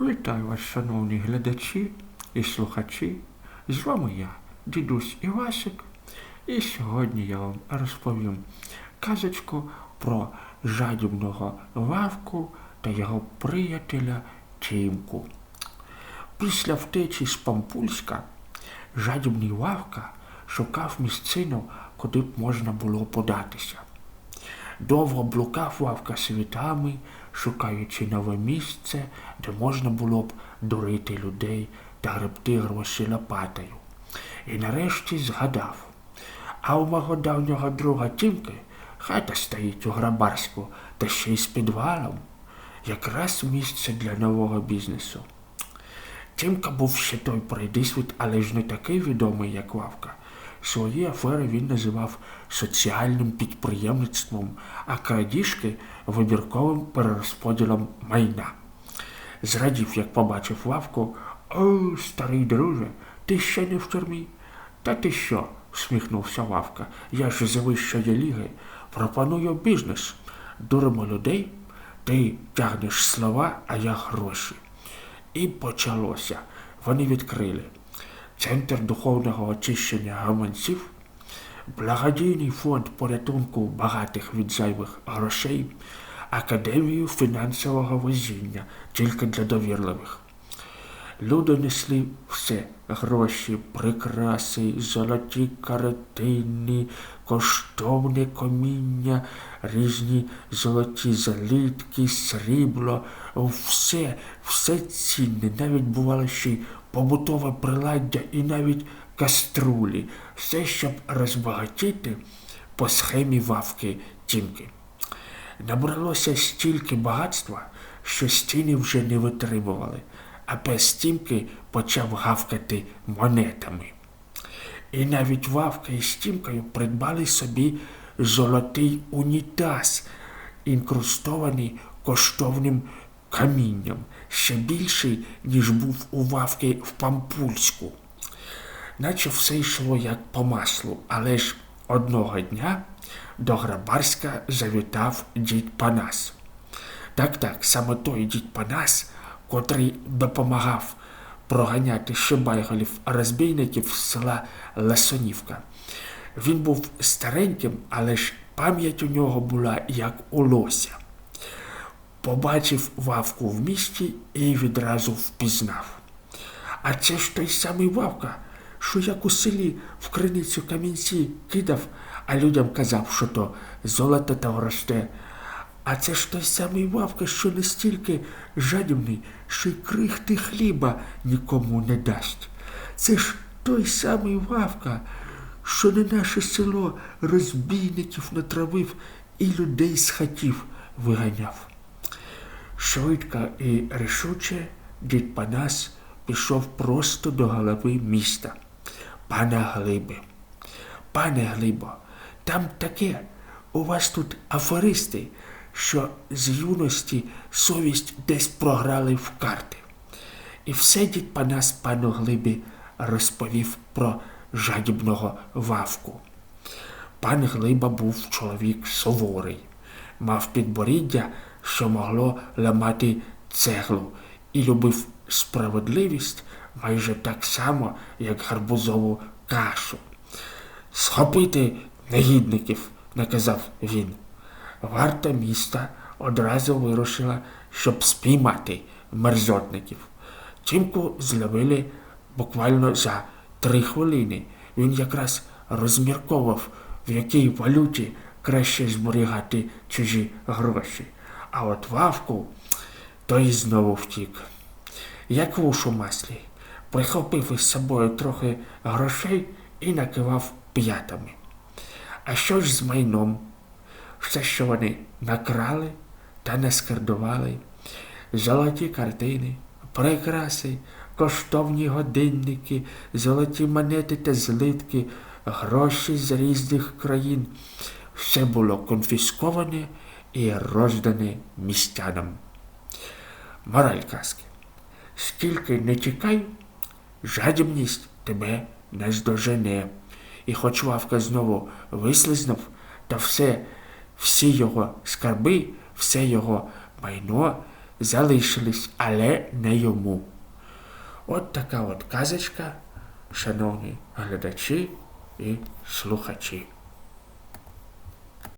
Вітаю вас, шановні глядачі і слухачі. З вами я, дідусь Івасик, і сьогодні я вам розповім казочку про жадібного Вавку та його приятеля Тімку. Після втечі з Пампульська жадібний Вавка шукав місцину, куди б можна було податися. Довго блукав Вавка світами, шукаючи нове місце, де можна було б дурити людей та гребти гроші лопатою. І нарешті згадав. А у мого давнього друга Тімки хата стоїть у Грабарську, та ще й з підвалом. Якраз місце для нового бізнесу. Тімка був ще той пройдисвіт, але ж не такий відомий, як Вавка. Свої афери він називав соціальним підприємництвом, а крадіжки вибірковим перерозподілом майна. Зрадів, як побачив Вавку, о, старий друже, ти ще не в тюрмі. Та ти що? всміхнувся Вавка. Я ж з вищої ліги. Пропоную бізнес. Дуримо людей, ти тягнеш слова, а я гроші. І почалося. Вони відкрили Центр духовного очищення гаманців, благодійний фонд порятунку багатих від зайвих грошей, академію фінансового везіння. Тільки для довірливих. Люди несли все гроші, прикраси, золоті каретини, коштовне коміння, різні золоті залітки, срібло, все, все цінне, навіть бувало ще й побутове приладдя і навіть каструлі, все, щоб розбагатіти по схемі вавки тімки. Набралося стільки багатства, що стіни вже не витримували, а пес тімки почав гавкати монетами. І навіть Вавка із Тімкою придбали собі золотий унітаз, інкрустований коштовним камінням, ще більший, ніж був у Вавки в Пампульську. Наче все йшло як по маслу, але ж одного дня до Грабарська завітав дід Панас. Так так, саме той дід Панас, котрий допомагав проганяти шибайголів розбійників з села Ласонівка. Він був стареньким, але ж пам'ять у нього була як у лося. Побачив Вавку в місті і відразу впізнав. А це ж той самий Вавка, що як у селі в криницю камінці кидав, а людям казав, що то золото там росте. А це ж той самий Вавка, що настільки жадібний, що й крихти хліба нікому не дасть. Це ж той самий Вавка, що на наше село розбійників натравив і людей з хатів виганяв. Швидко і рішуче дід Панас пішов просто до голови міста. Пане Глибе, пане Глибо, там таке, у вас тут аферисти, що з юності совість десь програли в карти. І все дід Панас пану Глибі розповів про жадібного вавку. Пан Глиба був чоловік суворий, мав підборіддя, що могло ламати цеглу, і любив справедливість майже так само, як гарбузову кашу. Схопити негідників, наказав він. Варта міста одразу вирушила, щоб спіймати мерзотників. Тімку зловили буквально за три хвилини. Він якраз розмірковував, в якій валюті краще зберігати чужі гроші. А от вавку той знову втік. Як вуш у маслі, прихопив із собою трохи грошей і накивав п'ятами. А що ж з майном? Все, що вони накрали та наскардували, золоті картини, прикраси, коштовні годинники, золоті монети та злитки, гроші з різних країн. Все було конфісковане і роздане містянам. Мораль казки. Скільки не тікай, жадібність тебе не здожене. І хоч Вавка знову вислизнув, та все, всі його скарби, все його майно залишились, але не йому. От така от казочка, шановні глядачі і слухачі.